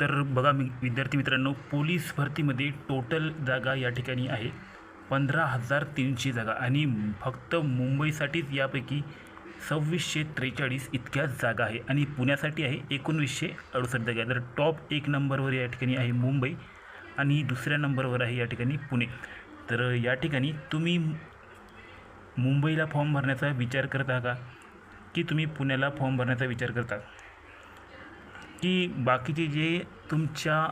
तर बघा मी विद्यार्थी मित्रांनो पोलीस भरतीमध्ये टोटल जागा या ठिकाणी आहे. पंधरा हजार तीनशे जागा आणि फक्त मुंबईसाठीच यापैकी सव्वीसशे त्रेचाळीस इतक्या जागा आहे. आणि पुण्यासाठी आहे एकोणवीसशे अडुसष्ट जागा. तर टॉप एक नंबरवर या ठिकाणी आहे मुंबई आणि दुसऱ्या नंबरवर आहे या ठिकाणी पुणे. तर या ठिकाणी तुम्ही मुंबईला फॉर्म भरण्याचा विचार करता का? की तुम्ही पुण्याला फॉर्म भरण्याचा विचार करता? की बाकीचे जे तुमच्या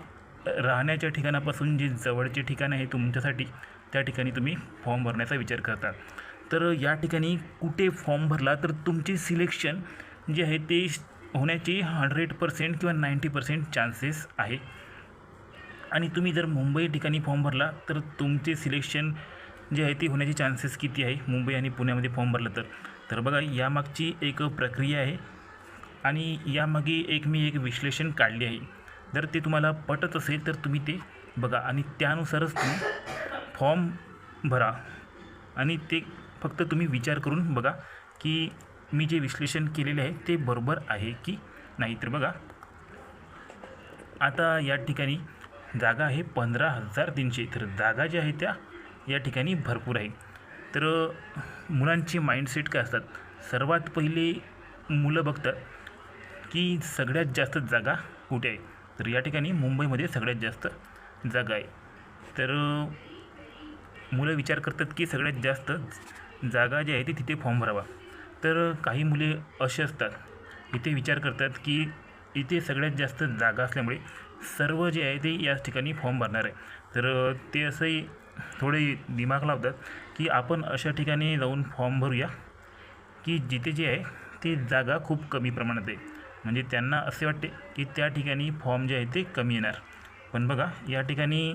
राहण्याच्या ठिकाणापासून जे जवळचे ठिकाण आहे तुमच्यासाठी त्या ठिकाणी तुम्ही फॉर्म भरण्याचा विचार करता. तर या ठिकाणी कुठे फॉर्म भरला तर तुमचे सिलेक्शन जे आहे ते होण्याचे हंड्रेड पर्सेंट किंवा नाईंटी पर्सेंट चान्सेस आहे. आणि तुम्ही जर मुंबई ठिकाणी फॉर्म भरला तर तुमचे सिलेक्शन जे आहे ते होण्याचे चान्सेस किती आहे? मुंबई आणि पुण्यामध्ये फॉर्म भरलं तर. तर बघा यामागची एक प्रक्रिया आहे. आणि यामागे एक मी एक विश्लेषण काढले आहे. जर ते तुम्हाला पटत असेल तर तुम्ही ते बघा आणि त्यानुसारच तुम्ही फॉर्म भरा. आणि ते फक्त तुम्ही विचार करून बघा की मी जे विश्लेषण केलेले आहे ते बरोबर आहे की नाही तर बघा. आता या ठिकाणी जागा आहे पंधरा हजार तीनशे. तर जागा ज्या आहे त्या या ठिकाणी भरपूर आहे. तर मुलांचे माइंडसेट काय असतात? सर्वात पहिले मुलं बघतात. की सगळ्यात जास्त जागा कुठे आहे? तर या ठिकाणी मुंबईमध्ये सगळ्यात जास्त जागा आहे. तर मुलं विचार करतात की सगळ्यात जास्त जागा जी आहे ती तिथे फॉर्म भरावा. तर काही मुले असे असतात इथे विचार करतात की इथे सगळ्यात जास्त जागा असल्यामुळे सर्व जे आहे ते याच ठिकाणी फॉर्म भरणार आहे. तर ते असंही थोडे दिमाग लावतात की आपण अशा ठिकाणी जाऊन फॉर्म भरूया की जिथे जे आहे ते जागा खूप कमी प्रमाणात आहे. म्हणजे त्यांना असे वाटते की त्या ठिकाणी फॉर्म जे आहे ते कमी येणार. पण बघा या ठिकाणी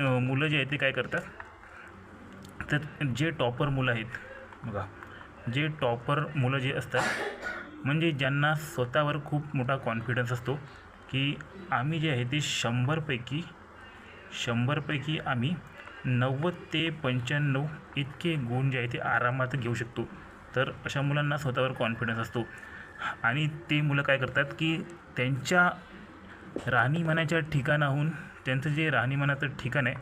मुलं जे आहेत ते काय करतात? तर जे टॉपर मुलं आहेत बघा जे टॉपर मुलं जे असतात म्हणजे ज्यांना स्वतःवर खूप मोठा कॉन्फिडन्स असतो की आम्ही जे आहे ते शंभरपैकी शंभरपैकी आम्ही नव्वद ते पंच्याण्णव इतके गुण जे आहे ते आरामात घेऊ शकतो. तर अशा मुलांना स्वतःवर कॉन्फिडन्स असतो. आणि ते मुलं काय करतात की त्यांच्या राहणीमानाच्या ठिकाणाहून त्यांचं जे राहणीमानाचं ठिकाण आहे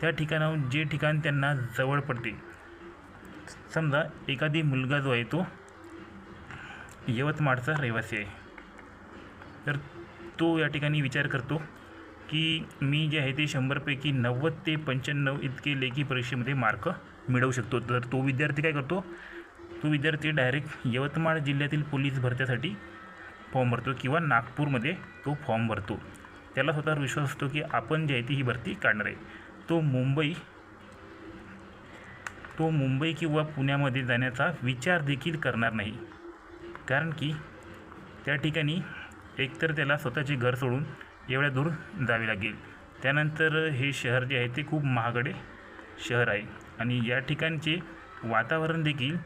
त्या ठिकाणाहून जे ठिकाण त्यांना जवळ पडते. समजा एखादी मुलगा जो आहे तो यवतमाळचा रहिवासी आहे. तर तो या ठिकाणी विचार करतो की मी जे आहे ते शंभरपैकी नव्वद ते पंच्याण्णव इतके लेखी परीक्षेमध्ये मार्क मिळवू शकतो. तर तो विद्यार्थी काय करतो तो विद्यार्थी डायरेक्ट यवतमाळ जिल्ह्यातील पोलीस भरत्यासाठी फॉर्म भरतो किंवा नागपूरमध्ये तो फॉर्म भरतो. त्याला स्वतःवर विश्वास असतो की आपण जे आहे ती ही भरती काढणार आहे. तो मुंबई तो मुंबई किंवा पुण्यामध्ये जाण्याचा विचार देखील करणार नाही. कारण की त्या ठिकाणी एकतर त्याला स्वतःचे घर सोडून एवढ्या दूर जावे लागेल. त्यानंतर हे शहर जे आहे ते खूप महागडे शहर आहे. आणि या ठिकाणचे वातावरण देखील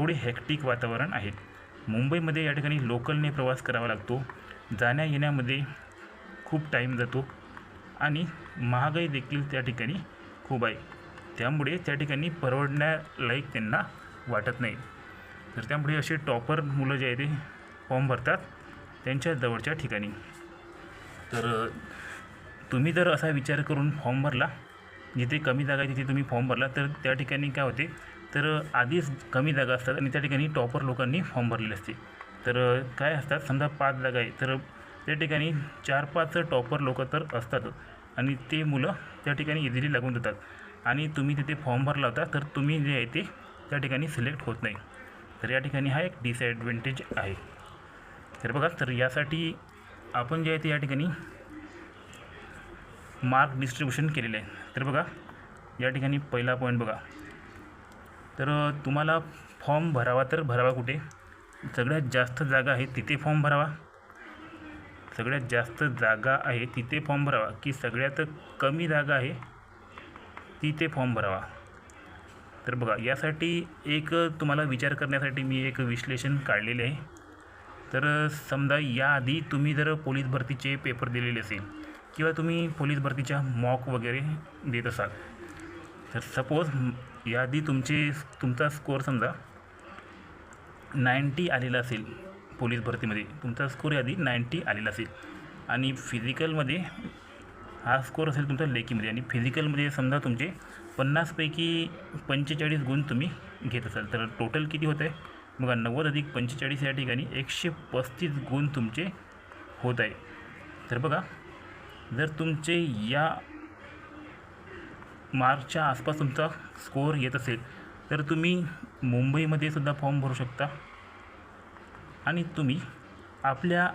थोडे हॅक्टिक वातावरण आहे. मुंबईमध्ये या ठिकाणी लोकलने प्रवास करावा लागतो. जाण्या येण्यामध्ये खूप टाईम जातो. आणि महागाई देखील त्या ठिकाणी खूप आहे. त्यामुळे त्या ठिकाणी परवडण्यालायक त्यांना वाटत नाही. तर त्यामुळे असे टॉपर मुलं जे आहे ते फॉर्म भरतात त्यांच्या जवळच्या ठिकाणी. तर तुम्ही जर असा विचार करून फॉर्म भरला जिथे कमी जागा आहे तिथे तुम्ही फॉर्म भरला तर त्या ठिकाणी काय होते? तर आधीच कमी जागा असतात आणि त्या ठिकाणी टॉपर लोकांनी फॉर्म भरलेले असते. तर काय असतात? समजा पाच जागा आहे तर त्या ठिकाणी चार पाच टॉपर लोक तर असतात आणि ते मुलं त्या ठिकाणी इझिली लागून जातात. आणि तुम्ही तिथे फॉर्म भरला होता तर तुम्ही जे आहे ते त्या ठिकाणी सिलेक्ट होत नाही. तर या ठिकाणी हा एक डिसॲडव्हान्टेज आहे. तर बघा तर यासाठी आपण जे आहे ते या ठिकाणी मार्क डिस्ट्रीब्युशन केलेलं आहे. तर बघा या ठिकाणी पहिला पॉईंट बघा. तर तुम्हाला फॉर्म भरावा तर भरावा कुठे? सगळ्यात जास्त जागा आहे तिथे फॉर्म भरावा. सगळ्यात जास्त जागा आहे तिथे फॉर्म भरावा. की सगळ्यात कमी जागा आहे तिथे फॉर्म भरावा. तर बघा यासाठी एक तुम्हाला विचार करण्यासाठी मी एक विश्लेषण काढलेले आहे. तर समजा याआधी तुम्ही जर पोलीस भरतीचे पेपर दिलेले असेल किंवा तुम्ही पोलीस भरतीच्या मॉक वगैरे देत असाल तर सपोज याआधी तुमचे तुमचा स्कोअर समजा नाईंटी आलेला असेल पोलीस भरतीमध्ये. तुमचा स्कोर यादी नाईंटी आलेला असेल. आणि फिजिकलमध्ये हा स्कोर असेल तुमचा लेखीमध्ये. आणि फिजिकलमध्ये समजा तुमचे पन्नासपैकी पंचेचाळीस गुण तुम्ही घेत असाल. तर टोटल किती होत आहे बघा नव्वद अधिक पंचेचाळीस या ठिकाणी एकशे पस्तीस गुण तुमचे होत आहे. तर बघा जर तुमचे या मार्चच्या आसपास तुमचा स्कोअर येत असेल तर तुम्ही मुंबईमध्ये सुद्धा फॉर्म भरू शकता. आणि तुम्ही आपल्या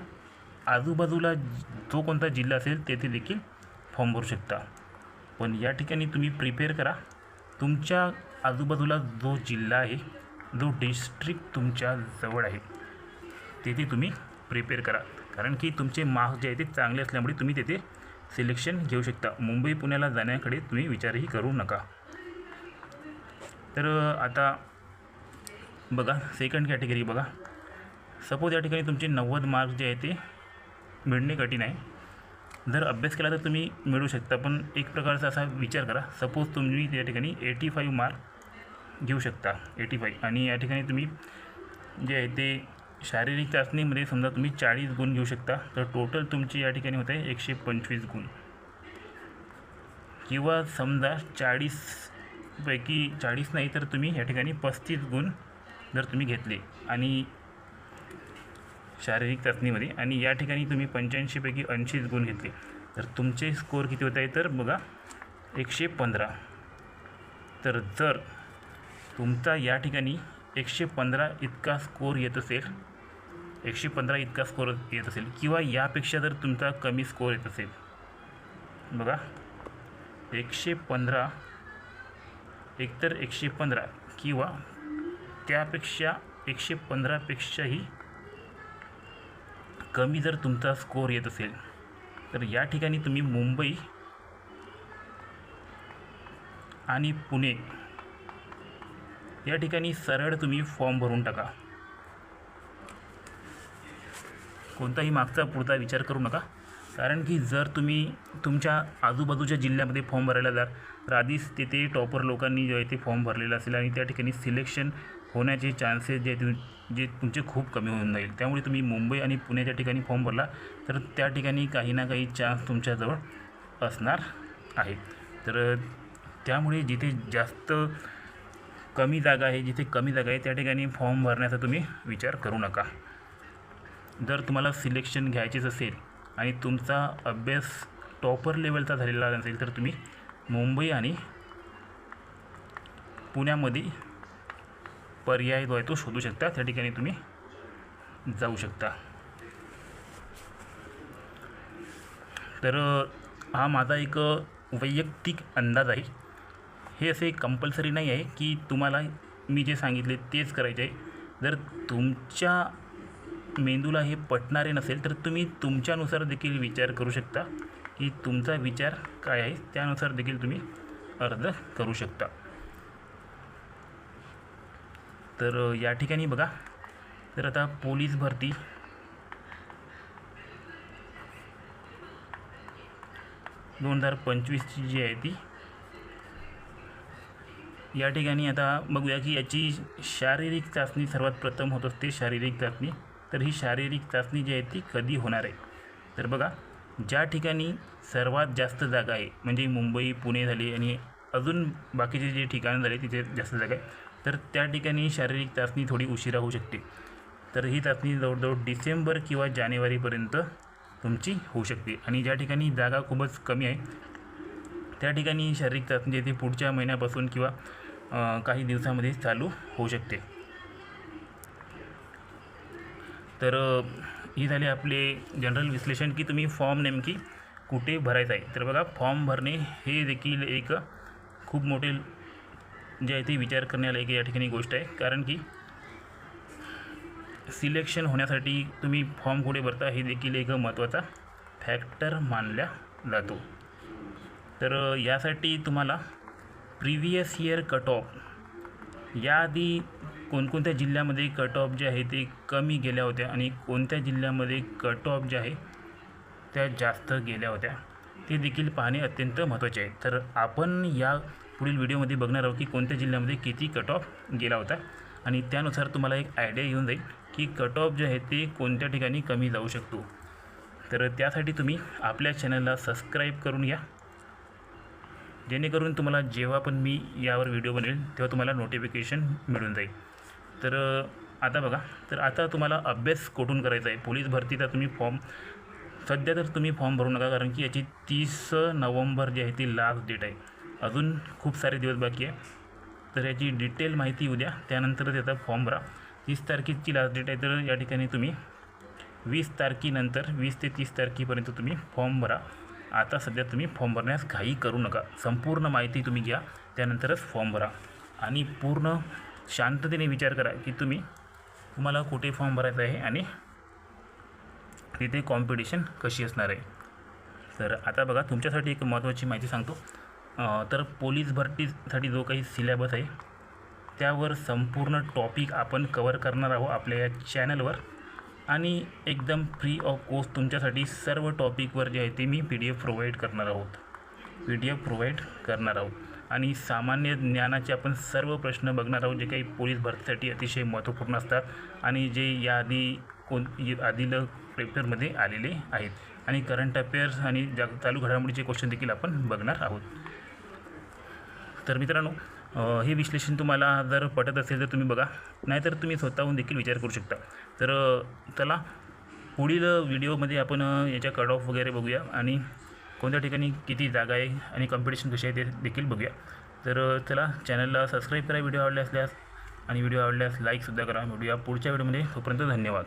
आजूबाजूला जो कोणता जिल्हा असेल तेथे देखील फॉर्म भरू शकता. पण या ठिकाणी तुम्ही प्रिपेअर करा. तुमच्या आजूबाजूला जो जिल्हा आहे जो डिस्ट्रिक्ट तुमच्या जवळ आहे तेथे तुम्ही प्रिपेअर करा. कारण की तुमचे मार्क्स जे आहे ते चांगले असल्यामुळे तुम्ही तेथे सिलेक्शन घेऊ शकता. मुंबई पुण्याला जाण्याकडे तुम्ही विचारही करू नका. तर आता बघा सेकंड कॅटेगरी बघा. सपोज या ठिकाणी तुमचे नव्वद मार्क्स जे आहे ते मिळणे कठीण आहे. जर अभ्यास केला तर तुम्ही मिळू शकता पण एक प्रकारचा असा विचार करा. सपोज तुम्ही या ठिकाणी एटी फाईव्ह मार्क घेऊ शकता. एटी फाईव्ह आणि या ठिकाणी तुम्ही जे आहे ते शारीरिक चाचणीमध्ये समजा तुम्ही चाळीस गुण घेऊ शकता तर टोटल तुमची या ठिकाणी होत आहे एकशे पंचवीस गुण. किंवा समजा चाळीसपैकी चाळीस नाही तर तुम्ही या ठिकाणी पस्तीस गुण जर तुम्ही घेतले आणि शारीरिक चाचणीमध्ये आणि या ठिकाणी तुम्ही पंच्याऐंशीपैकी ऐंशीच गुण घेतले तर तुमचे स्कोअर किती होत आहे? तर बघा एकशे पंधरा. तर जर तुमचा या ठिकाणी एकशे पंधरा इतका स्कोअर येत असेल एकशे पंधरा इतका स्कोअर येत असेल किंवा यापेक्षा जर तुमचा कमी स्कोअर येत असेल. बघा एकशे पंधरा एकतर एकशे पंधरा किंवा त्यापेक्षा एकशे पंधरापेक्षाही कमी जर तुमचा स्कोअर येत असेल तर या ठिकाणी तुम्ही मुंबई आणि पुणे या ठिकाणी सरळ तुम्ही फॉर्म भरून टाका. कोणताही मागचा पुढचा विचार करू नका. कारण की जर तुम्ही तुमच्या आजूबाजूच्या जिल्ह्यामध्ये फॉर्म भरायला जा तर आधीच तिथे टॉपर लोकांनी जे आहे ते फॉर्म भरलेला असेल आणि त्या ठिकाणी सिलेक्शन होण्याचे चान्सेस जे आहेत जे तुमचे खूप कमी होऊन जाईल. त्यामुळे तुम्ही मुंबई आणि पुण्याच्या ठिकाणी फॉर्म भरला तर त्या ठिकाणी काही ना काही चान्स तुमच्याजवळ असणार आहे. तर त्यामुळे जिथे जास्त कमी जागा आहे जिथे कमी जागा आहे त्या ठिकाणी फॉर्म भरण्याचा तुम्ही विचार करू नका. जर तुम्हाला सिलेक्शन घ्यायचेच असेल आणि तुमचा अभ्यास टॉपर लेवलचा झालेला नसेल तर तुम्ही मुंबई आणि पुण्यामध्ये पर्याय जो आहे तो शोधू शकता. त्या ठिकाणी तुम्ही जाऊ शकता. तर हा माझा एक वैयक्तिक अंदाज आहे. हे असे कंपल्सरी नाही आहे की तुम्हाला मी जे सांगितले तेच करायचे आहे. जर तुमच्या मेंदूला हे पटणारे नसेल तर तुम्ही तुमच्यानुसार देखील विचार करू शकता की तुमचा विचार काय आहे त्यानुसार देखील तुम्ही अर्ज करू शकता. तर या ठिकाणी बघा. तर आता पोलीस भरती. दोन हजार पंचवीसची जी आहे ती. या ठिकाणी आता बघूया की याची शारीरिक चाचणी सर्वात प्रथम होत असते शारीरिक चाचणी. तर ही शारीरिक चाचणी जी आहे ती कधी होणार आहे? तर बघा ज्या ठिकाणी सर्वात जास्त जागा आहे म्हणजे मुंबई पुणे झाली आणि अजून बाकीचे जे ठिकाणं झाले तिथे जास्त जागा आहे तर त्या ठिकाणी शारीरिक चाचणी थोडी उशिरा होऊ शकते. तर ही चाचणी जवळजवळ डिसेंबर किंवा जानेवारीपर्यंत तुमची होऊ शकते आणि ज्या ठिकाणी जागा खूपच कमी आहे त्या ठिकाणी शारीरिक चाचणी ती पुढच्या महिन्यापासून किंवा काही दिवसामध्ये चालू होऊ शकते. तर ही झाली आपले जनरल विश्लेषण की तुम्ही फॉर्म नेमकी कुठे भरायचं आहे. तर बघा फॉर्म भरणे हे देखील एक खूप मोठे जे आहे ते विचार करण्यालायक या ठिकाणी गोष्ट आहे. कारण की सिलेक्शन होण्यासाठी तुम्ही फॉर्म कुठे भरता हे देखील एक महत्त्वाचा फॅक्टर मानला जातो. तर यासाठी तुम्हाला प्रिव्हियस इयर कट ऑफ याआधी कोणकोणत्या जिल्ह्यामध्ये कट ऑफ जे आहे ते कमी गेल्या होत्या आणि कोणत्या जिल्ह्यामध्ये कट ऑफ जे आहे त्या जास्त गेल्या होत्या ते देखील पाहणे अत्यंत महत्त्वाचे आहे. तर आपण या पुढील व्हिडिओमध्ये बघणार आहोत की कोणत्या जिल्ह्यामध्ये किती कट ऑफ गेला होता आणि त्यानुसार तुम्हाला एक आयडिया येऊन जाईल की कट ऑफ जे आहे ते कोणत्या ठिकाणी कमी जाऊ शकतो. तर त्यासाठी तुम्ही आपल्या चॅनलला सबस्क्राईब करून घ्या. जेणेकरून तुम्हाला जेव्हा पण मी यावर व्हिडिओ बनवेल तेव्हा तुम्हाला नोटिफिकेशन मिळून जाईल. तर आता बघा. तर आता तुम्हाला अभ्यास कुठून करायचा आहे? पोलीस भरतीचा तुम्ही फॉर्म सध्या तर तुम्ही फॉर्म भरू नका कारण की याची तीस नोव्हेंबर जी आहे ती लास्ट डेट आहे. अजून खूप सारे दिवस बाकी आहे. तर याची डिटेल माहिती उद्या. त्यानंतरच त्याचा फॉर्म भरा. तीस तारखेची लास्ट डेट आहे. तर या ठिकाणी तुम्ही वीस तारखेनंतर वीस ते तीस तारखेपर्यंत तुम्ही फॉर्म भरा. आता सध्या तुम्ही फॉर्म भरण्यास घाई करू नका. संपूर्ण माहिती तुम्ही घ्या. त्यानंतरच फॉर्म भरा. आणि पूर्ण शांततेने विचार करा की तुम्ही तुम्हाला कुठे फॉर्म भरायचा आहे आणि तिथे कॉम्पिटिशन कशी असणार आहे. तर आता बघा तुमच्यासाठी एक महत्त्वाची माहिती सांगतो. तर पोलीस भरतीसाठी जो काही सिलेबस आहे त्यावर संपूर्ण टॉपिक आपण कवर करणार आहोत आपल्या या चॅनलवर आणि एकदम फ्री ऑफ कोस्ट तुमच्यासाठी सर्व टॉपिकवर जे आहे ते मी पी डी एफ प्रोव्हाइड करणार आहोत. पी डी एफ प्रोव्हाइड करणार आहोत. आणि सामान्य ज्ञानाचे आपण सर्व प्रश्न बघणार आहोत जे काही पोलीस भरतीसाठी अतिशय महत्त्वपूर्ण असतात आणि जे याआधी कोण आधील पेपरमध्ये आलेले आहेत. आणि करंट अफेअर्स आणि जाग चालू घडामोडीचे क्वेश्चन देखील आपण बघणार आहोत. तर मित्रांनो हे विश्लेषण तुम्हाला जर पटत असेल तर तुम्ही बघा नाहीतर तुम्ही स्वतःहून देखील विचार करू शकता. तर चला पुढील व्हिडिओमध्ये आपण याच्या कट ऑफ वगैरे बघूया आणि कोणत्या ठिकाणी किती जागा आहे आणि कॉम्पिटिशन कशी आहे ते देखील बघूया. तर चला चॅनलला सबस्क्राईब करा व्हिडिओ आवडले असल्यास आणि व्हिडिओ आवडल्यास लाईकसुद्धा करा. व्हिडिओ पुढच्या व्हिडिओमध्ये तोपर्यंत धन्यवाद.